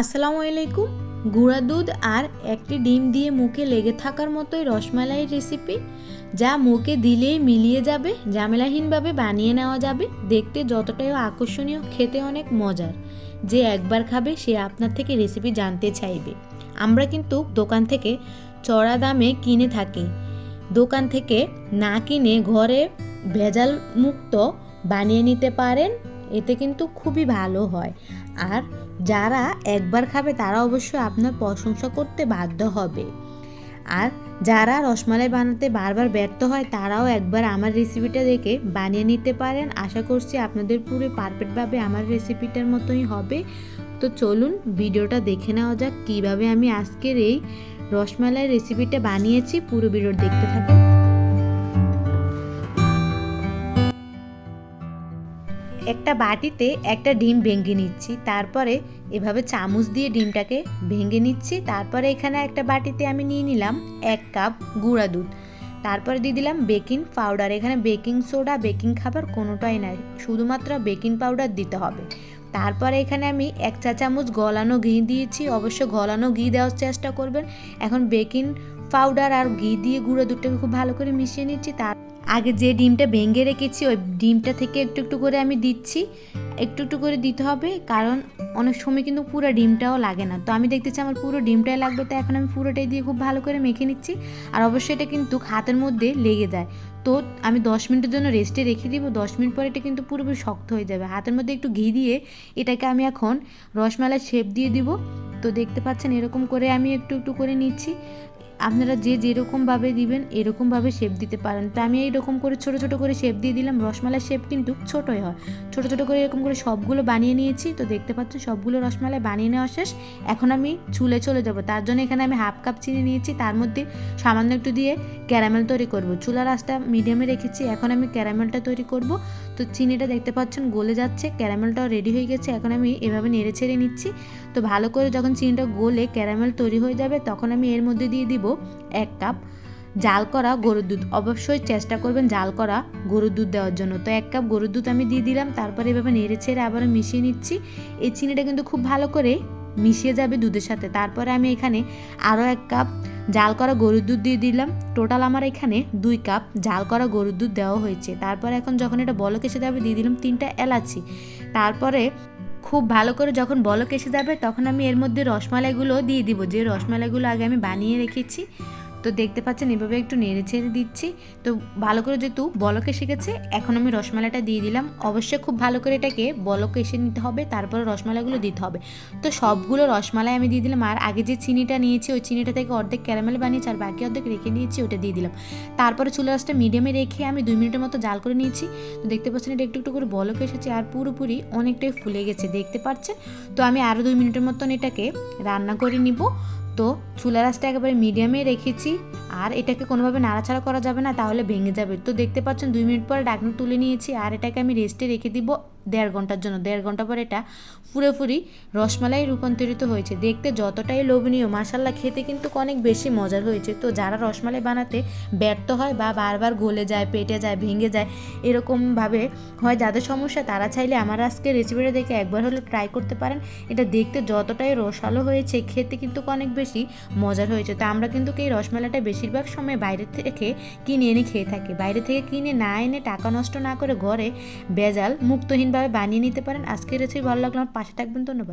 আসসালামু আলাইকুম। গুঁড়া দুধ আর একটি ডিম দিয়ে মুখে লেগে থাকার মতোই রসমালাইয়ের রেসিপি, যা মুখে দিলেই মিলিয়ে যাবে, ঝামেলাহীনভাবে বানিয়ে নেওয়া যাবে। দেখতে যতটাই আকর্ষণীয়, খেতে অনেক মজার। যে একবার খাবে, সে আপনার থেকে রেসিপি জানতে চাইবে। আমরা কিন্তু দোকান থেকে চড়া দামে কিনে থাকি। দোকান থেকে না কিনে ঘরে ভেজাল মুক্ত বানিয়ে নিতে পারেন, এতে কিন্তু খুবই ভালো হয়। আর যারা একবার খাবে তারা অবশ্যই আপনার প্রশংসা করতে বাধ্য হবে। আর যারা রসমালাই বানাতে বারবার ব্যর্থ হয় তারাও একবার আমার রেসিপিটা দেখে বানিয়ে নিতে পারেন। আশা করছি আপনাদের পুরো পারফেক্টভাবে আমার রেসিপিটার মতোই হবে। তো চলুন ভিডিওটা দেখে নেওয়া যাক কীভাবে আমি আজকের এই রসমালাই রেসিপিটা বানিয়েছি। পুরো ভিডিও দেখতে থাকুন। একটা বাটিতে একটা ডিম ভেঙে নিচ্ছি, তারপরে এভাবে চামচ দিয়ে ডিমটাকে ভেঙে নিচ্ছি, তারপরে এখানে একটা বাটিতে আমি নিয়ে নিলাম এক কাপ গুঁড়া দুধ। তারপরে দিয়ে দিলাম বেকিং পাউডার, এখানে বেকিং সোডা, বেকিং খাবার কোনোটাই নাই, শুধুমাত্র বেকিং পাউডার দিতে হবে। তারপরে এখানে আমি এক চা চামচ গলানো ঘি দিয়েছি, অবশ্য গলানো ঘি দেওয়ার চেষ্টা করবেন। এখন বেকিং পাউডার আর ঘি দিয়ে গুঁড়ো দুধটাকে খুব ভালো করে মিশিয়ে নিচ্ছি, তার আগে যে ডিমটা ভেঙে রেখেছি, ওই ডিমটা থেকে একটু একটু করে আমি দিচ্ছি। একটু একটু করে দিতে হবে, কারণ অনেক সময় কিন্তু পুরো ডিমটাও লাগে না। তো আমি দেখতেছি আমার পুরো ডিমটাই লাগবে তো এখন আমি পুরোটাই দিয়ে খুব ভালো করে মেখে নিচ্ছি। আর অবশ্যই এটা কিন্তু হাতের মধ্যে লেগে যায়। তো আমি দশ মিনিটের জন্য রেস্টে রেখে দিব, দশ মিনিট পরে এটা কিন্তু পুরোপুরি শক্ত হয়ে যাবে। হাতের মধ্যে একটু ঘি দিয়ে এটাকে আমি এখন রসমালাই শেপ দিয়ে দিব। তো দেখতে পাচ্ছেন এরকম করে আমি একটু একটু করে নিচ্ছি। আপনারা যে যেরকমভাবে দিবেন, এরকমভাবে শেপ দিতে পারেন। তো আমি এইরকম করে ছোট ছোট করে শেপ দিয়ে দিলাম। রসমালাই শেপ কিন্তু ছোটোই হয়। ছোট ছোট করে এরকম করে সবগুলো বানিয়ে নিয়েছি। তো দেখতে পাচ্ছেন সবগুলো রসমালাই বানিয়ে নেওয়া শেষ। এখন আমি চুলে চলে যাব। তার জন্য এখানে আমি হাফ কাপ চিনি নিয়েছি। তার মধ্যে সামান্য একটু দিয়ে ক্যারামেল তৈরি করব। চুলার আঁচটা মিডিয়ামে রেখেছি। এখন আমি ক্যারামেলটা তৈরি করব। তো চিনিটা দেখতে পাচ্ছেন গলে যাচ্ছে। ক্যারামেলটাও রেডি হয়ে গেছে। এখন আমি এভাবে নেড়ে ছেড়ে নিচ্ছি। তো ভালো করে যখন চিনিটা গলে ক্যারামেল তৈরি হয়ে যাবে, তখন আমি এর মধ্যে দিয়ে দিব এক কাপ জাল করা গরুর দুধ। অবশ্যই চেষ্টা করবেন জাল করা গরুর দুধ দেওয়ার জন্য। তো এক কাপ গরুর দুধ আমি দিয়ে দিলাম, তারপরে এভাবে নেড়ে ছেড়ে আবারও মিশিয়ে নিচ্ছি। এই চিনিটা কিন্তু খুব ভালো করে মিশিয়ে যাবে দুধের সাথে। তারপরে আমি এখানে আরও এক কাপ জাল করা গরুর দুধ দিয়ে দিলাম। টোটাল আমার এখানে দুই কাপ জাল করা গরুর দুধ দেওয়া হয়েছে। তারপরে এখন যখন এটা বলক এসে যাবে, দিয়ে দিলাম তিনটা এলাচি। তারপরে খুব ভালো করে যখন বলক এসে যাবে, তখন আমি এর মধ্যে রসমালাইগুলো দিয়ে দিব। যে রসমালাইগুলো আগে আমি বানিয়ে রেখেছি তো দেখতে পাচ্ছেন, এভাবে একটু নেড়ে ছেড়ে দিচ্ছি। তো ভালো করে যেহেতু বলক বলকে শিখেছে এখন আমি রসমালাটা দিয়ে দিলাম। অবশ্যই খুব ভালো করে এটাকে বলকে এসে নিতে হবে, তারপরে রসমালাগুলো দিতে হবে। তো সবগুলো রসমালাই আমি দিয়ে দিলাম, আর আগে যে চিনিটা নিয়েছি, ওই চিনিটা থেকে অর্ধেক ক্যারামেল বানিয়েছি, আর বাকি অর্ধেক রেখে দিয়েছি ওটা দিয়ে দিলাম। তারপরে চুলা রাসটা মিডিয়ামে রেখে আমি দুই মিনিটের মতো জাল করে নিয়েছি। তো দেখতে পাচ্ছেন, এটা একটু একটু করে বলকে এসেছে, আর পুরোপুরি অনেকটাই ফুলে গেছে, দেখতে পাচ্ছেন? তো আমি আরও দুই মিনিটের মতন এটাকে রান্না করে নিব। তো চুলা রাসটা একেবারে মিডিয়ামে রেখেছি। আর এটাকে কোনোভাবে নাড়াচাড়া করা যাবে না, তাহলে ভেঙে যাবে। তো দেখতে পাচ্ছেন দুই মিনিট পরে ডাকনা তুলে নিয়েছি, আর এটাকে আমি রেস্টে রেখে দিব দেড় ঘণ্টার জন্য, দেড় ঘণ্টা পর এটা পুরোপুরি রসমালাই রূপান্তরিত হয়েছে। দেখতে যতটাই লোভনীয় মাসাল্লা খেতে কিন্তু অনেক বেশি মজার হয়েছে। তো যারা রসমালাই বানাতে ব্যর্থ হয় বা বারবার গলে যায়, পেটে যায়, ভেঙে যায়, এরকমভাবে হয়, যাদের সমস্যা, তারা চাইলে আমার আজকে রেসিপিটা দেখে একবার হলে ট্রাই করতে পারেন। এটা দেখতে যতটাই রসালো হয়েছে, খেতে কিন্তু অনেক বেশি মজার হয়েছে। তো আমরা কিন্তু এই রসমালাইটা বেশিরভাগ সময় বাইরে থেকে কিনে এনে খেয়ে থাকি। বাইরে থেকে কিনে না এনে টাকা নষ্ট না করে ঘরে বেজাল মুক্তহীন ভাবে বানিয়ে নিতে পারেন। আজকের রেসিপি ভালো লাগল আমার পাশে থাকবেন। ধন্যবাদ।